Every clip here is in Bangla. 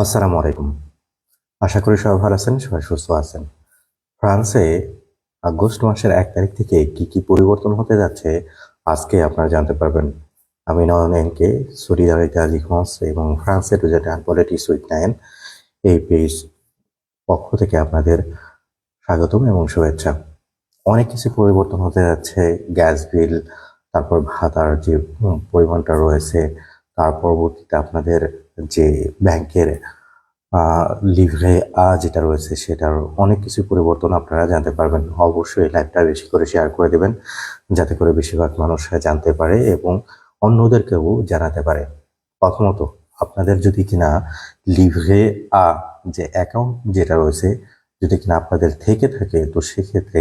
আসসালামু আলাইকুম। আশা করি সবাই ভালো আছেন, সবাই সুস্থ আছেন। ফ্রান্সে আগস্ট মাসের এক তারিখ থেকে কি কি পরিবর্তন হতে যাচ্ছে, আজকে আপনারা জানতে পারবেন। আমি নয়ন এনকে সলিদারিতা লিখন্স এবং ফ্রান্সের রুজেটান পলিটিক্স উইথ নাইন এই পেজ পক্ষ থেকে আপনাদের স্বাগতম এবং শুভেচ্ছা। অনেক কিছু পরিবর্তন হতে যাচ্ছে, গ্যাস বিল, তারপর ভাতার যে পরিমাণটা রয়েছে তার পরবর্তীতে আপনাদের যে ব্যাংকের লিভরে আ যেটা রয়েছে সেটার অনেক কিছু পরিবর্তন আপনারা জানতে পারবেন। অবশ্যই লাইভটা বেশি করে শেয়ার করে দেবেন, যাতে করে বেশিরভাগ মানুষ জানতে পারে এবং অন্যদেরকেও জানাতে পারে। প্রথমত, আপনাদের যদি কিনা লিভরে আ যে অ্যাকাউন্ট যেটা রয়েছে, যদি কিনা আপনাদের থেকে থাকে, তো সেক্ষেত্রে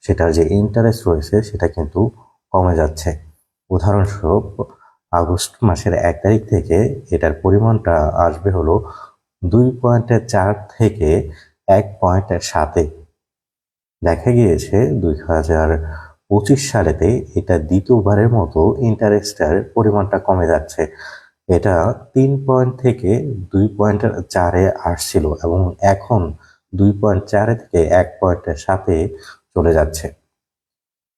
সেটার যে ইন্টারেস্ট রয়েছে সেটা কিন্তু কমে যাচ্ছে। উদাহরণস্বরূপ আগস্ট মাসের এক তারিখ থেকে এটার পরিমাণটা আসবে হলো দুই পয়েন্ট চার থেকে এক পয়েন্ট সাতে। দেখা গিয়েছে দুই হাজার পঁচিশ সালেতে এটা দ্বিতীয়বারের মতো ইন্টারেস্টের পরিমাণটা কমে যাচ্ছে। এটা তিন পয়েন্ট থেকে দুই পয়েন্ট চারে আসছিল এবং এখন দুই পয়েন্ট চারে থেকে এক পয়েন্ট সাতে চলে যাচ্ছে।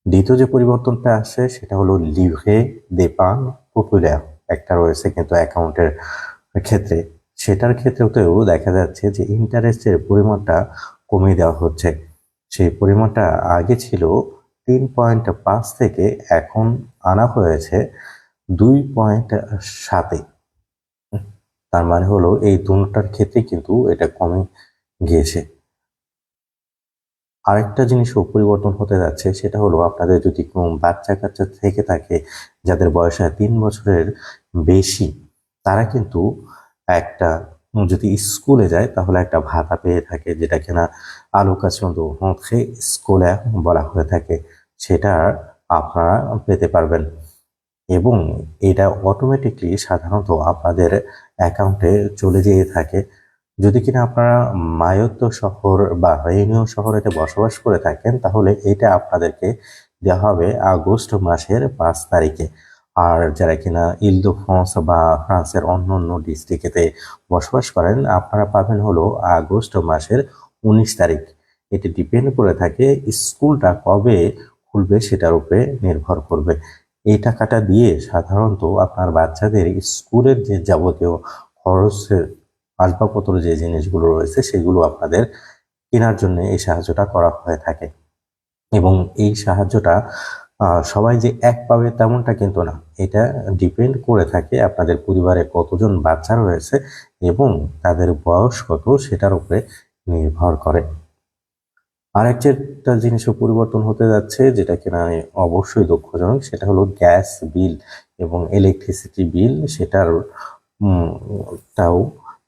দ্বিতীয় যে পরিবর্তনটা আসছে সেটা হলো লিভে দেপান পপুলার একটা রয়েছে কিন্তু অ্যাকাউন্টের ক্ষেত্রে। সেটার ক্ষেত্রেও দেখা যাচ্ছে যে ইন্টারেস্টের পরিমাণটা কমিয়ে দেওয়া হচ্ছে। সেই পরিমাণটা আগে ছিল তিন পয়েন্ট পাঁচ থেকে এখন আনা হয়েছে দুই পয়েন্ট সাতে। তার মানে হলো এই দুটার ক্ষেত্রে কিন্তু এটা কমে গিয়েছে। আরেকটা জিনিসও পরিবর্তন হতে যাচ্ছে, সেটা হলো আপনাদের যদি কোনো বাচ্চা কাচ্চা থেকে থাকে, যাদের বয়স তিন বছরের বেশি, তারা কিন্তু একটা, যদি স্কুলে যায় তাহলে একটা ভাতা পেয়ে থাকে, যেটা কিনা আলোকাশন হচ্ছে স্কুলে বলা হয়ে থাকে, সেটা আপনারা পেতে পারবেন। এবং এটা অটোমেটিকলি সাধারণত আপনাদের অ্যাকাউন্টে চলে যেয়ে থাকে। যদি কিনা আপনারা মায়ত্ত শহর বা রেনিও শহরেতে বসবাস করে থাকেন, তাহলে এটা আপনাদেরকে দেওয়া হবে আগস্ট মাসের পাঁচ তারিখে। আর যারা কিনা ইল দো ফ্রান্স বা ফ্রান্সের অন্য অন্য ডিস্ট্রিক্টেতে বসবাস করেন, আপনারা পাবেন হলো আগস্ট মাসের উনিশ তারিখ। এটি ডিপেন্ড করে থাকে স্কুলটা কবে খুলবে সেটার উপরে নির্ভর করবে। এই টাকাটা দিয়ে সাধারণত আপনার বাচ্চাদের স্কুলের যে যাবতীয় খরচের আসবাবপত্র যে জিনিসগুলো রয়েছে সেগুলো আপনাদের কেনার জন্য এই সাহায্যটা করা হয়ে থাকে। এবং এই সাহায্যটা সবাই যে এক পাবে তেমনটা কিন্তু না। এটা ডিপেন্ড করে থাকে আপনাদের পরিবারে কতজন বাচ্চা রয়েছে এবং তাদের বয়স কত সেটার উপরে নির্ভর করে। আরেকটা জিনিসও পরিবর্তন হতে যাচ্ছে যেটা কিনা অবশ্যই দুঃখজনক, সেটা হলো গ্যাস বিল এবং ইলেকট্রিসিটি বিল সেটার টাও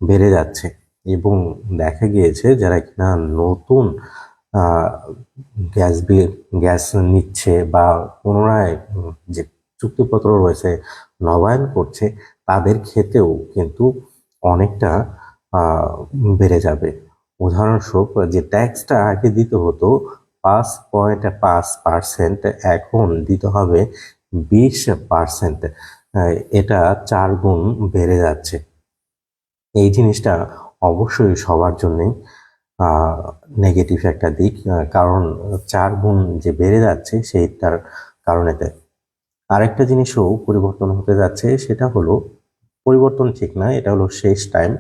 বেড়ে যাচ্ছে এবং দেখা গিয়েছে যারা কিনা নতুন গ্যাস বিল, গ্যাস নিচ্ছে বা পুনরায় যে চুক্তিপত্র রয়েছে নবায়ন করছে, তাদের ক্ষেত্রেও কিন্তু অনেকটা বেড়ে যাবে। উদাহরণস্বরূপ যে ট্যাক্সটা আগে দিতে হতো, পাঁচ পয়েন্ট পাঁচ পার্সেন্ট, এখন দিতে হবে বিশ পার্সেন্ট। এটা চার গুণ বেড়ে যাচ্ছে। এই জিনিসটা অবশ্যই সবার জন্যই নেগেটিভ একটা দিক কারণ চার গুণ যে বেড়ে যাচ্ছে সেইটার কারণেতে আরেকটা জিনিসও পরিবর্তন হতে যাচ্ছে সেটা হলো, পরিবর্তন ঠিক না, এটা হলো শেষ টাইম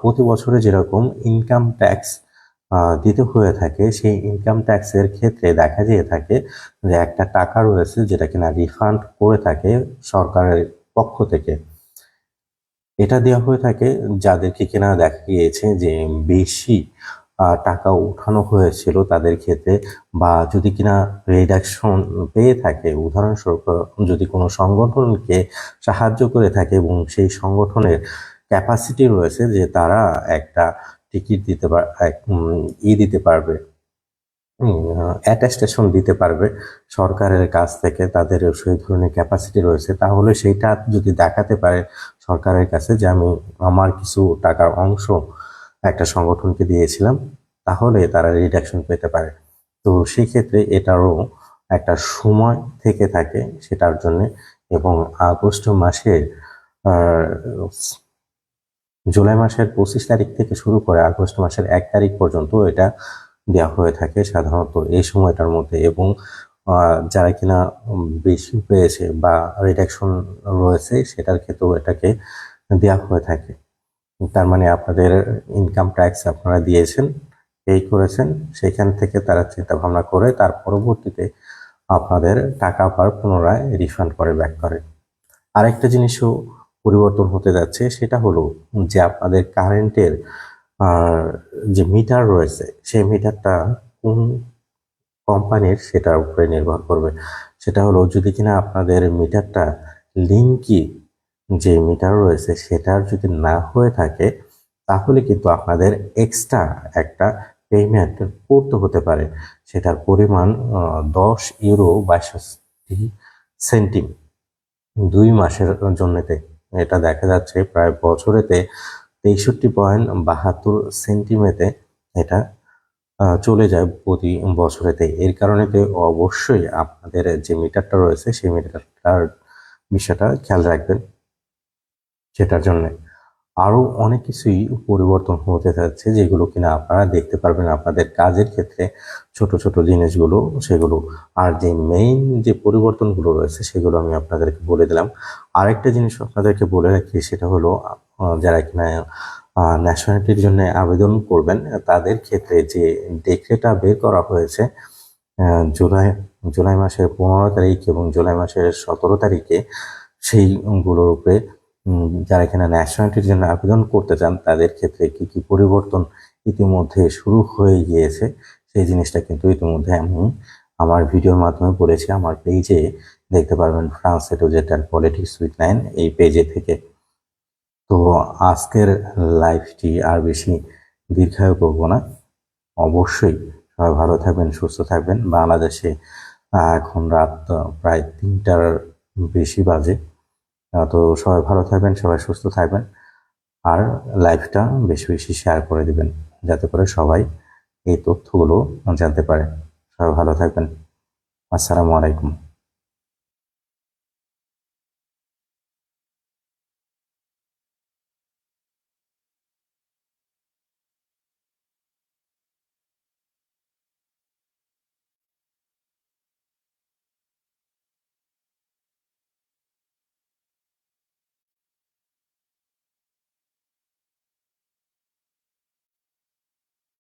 প্রতি বছরে যেরকম ইনকাম ট্যাক্স দিতে হয়ে থাকে, সেই ইনকাম ট্যাক্সের ক্ষেত্রে দেখা যেয়ে থাকে যে একটা টাকা রয়েছে যেটা কিনা রিফান্ড করে থাকে সরকারের পক্ষ থেকে। এটা দেওয়া হয়ে থাকে যাদেরকে কিনা দেখা গিয়েছে যে বেশি টাকা উঠানো হয়েছিল তাদের ক্ষেত্রে বা যদি কিনা রিডাকশন পেয়ে থাকে, উদাহরণস্বরূপ যদি কোনো সংগঠনকে সাহায্য করে থাকে এবং সেই সংগঠনের ক্যাপাসিটি রয়েছে যে তারা একটা টিকিট দিতে পার ই দিতে পারবে। অ্যাটেস্টেশন দিতে পারবে সরকারের কাছ থেকে, তাদের সেই ধরনের ক্যাপাসিটি রয়েছে। তাহলে সেইটা যদি দেখাতে পারে সরকারের কাছে যে আমি আমার কিছু টাকার অংশ একটা সংগঠনকে দিয়েছিলাম, তাহলে তারা রিডাকশন পেতে পারে। তো সেক্ষেত্রে এটারও একটা সময় থেকে থাকে সেটার জন্য এবং আগস্ট মাসের জুলাই মাসের পঁচিশ তারিখ থেকে শুরু করে আগস্ট মাসের এক তারিখ পর্যন্ত এটা দেওয়া হয়ে থাকে সাধারণত এই সময়টার মধ্যে এবং যারা কিনা বেশি পেয়েছে বা রিডাকশন রয়েছে সেটার ক্ষেত্রেও এটাকে দেওয়া হয়ে থাকে। তার মানে আপনাদের ইনকাম ট্যাক্স আপনারা দিয়েছেন পে করেছেন, সেখান থেকে তারা চিন্তা ভাবনা করে তার পরবর্তীতে আপনাদের টাকা আবার পুনরায় রিফান্ড করে ব্যাক করে। আরেকটা জিনিসও পরিবর্তন হতে যাচ্ছে সেটা হলো যে আপনাদের কারেন্টের যে মিটার রয়েছে, সেই মিটারটা কোন কোম্পানির সেটার উপরে নির্ভর করবে। সেটা হলো, যদি কিনা আপনাদের মিটারটা লিঙ্কি যে মিটার রয়েছে, সেটার যদি না হয়ে থাকে, তাহলে কিন্তু আপনাদের এক্সট্রা একটা পেমেন্ট করতে হতে পারে। সেটার পরিমাণ দশ ইউরো বাইষট্টি সেন্টিম। দুই মাসের জন্যতে। এটা দেখা যাচ্ছে, প্রায় বছরেতে তেষট্টি পয়েন্ট বাহাত্তর সেন্টিমিটার এটা চলে যায় প্রতি বছরেতে। এর কারণেতে অবশ্যই আপনাদের যে মিটারটা রয়েছে, সেই মিটারটার বিষয়টা খেয়াল রাখবেন। সেটার জন্য। আরও অনেক কিছুই পরিবর্তন হতে যাচ্ছে যেগুলো কিনা আপনারা দেখতে পারবেন আপনাদের কাজের ক্ষেত্রে ছোট ছোট জিনিসগুলো, সেগুলো। আর যে মেইন যে পরিবর্তনগুলো রয়েছে সেগুলো আমি আপনাদেরকে বলে দিলাম। আরেকটা জিনিস আপনাদেরকে বলে রাখি, সেটা হলো যারা কিনা ন্যাশনালিটির জন্য আবেদন করবেন, তাদের ক্ষেত্রে যে ডেক্রেটা বের করা হয়েছে জুলাই জুলাই মাসের পনেরো তারিখ এবং জুলাই মাসের সতেরো তারিখে, সেইগুলোর উপরে যারা এখানে ন্যাশনালিটির জন্য আবেদন করতে চান, তাদের ক্ষেত্রে কি কি পরিবর্তন ইতিমধ্যে শুরু হয়ে গিয়েছে, সেই জিনিসটা কিন্তু ইতিমধ্যে আমি আমার ভিডিওর মাধ্যমে বলেছি। আমার পেজে দেখতে পারবেন France A to Z and politics with nine এই পেজে থেকে। তো আজকের লাইভটি আর বেশি দীর্ঘায়ু করব না। অবশ্যই সবাই ভালো থাকবেন, সুস্থ থাকবেন। বাংলাদেশে এখন রাত প্রায় তিনটার বেশি বাজে। তো সবাই ভালো থাকবেন, সবাই সুস্থ থাকবেন। আর লাইভটা বেশি বেশি শেয়ার করে দিবেন, যাতে করে সবাই এই তথ্যগুলো জানতে পারে। সবাই ভালো থাকবেন। আসসালামু আলাইকুম।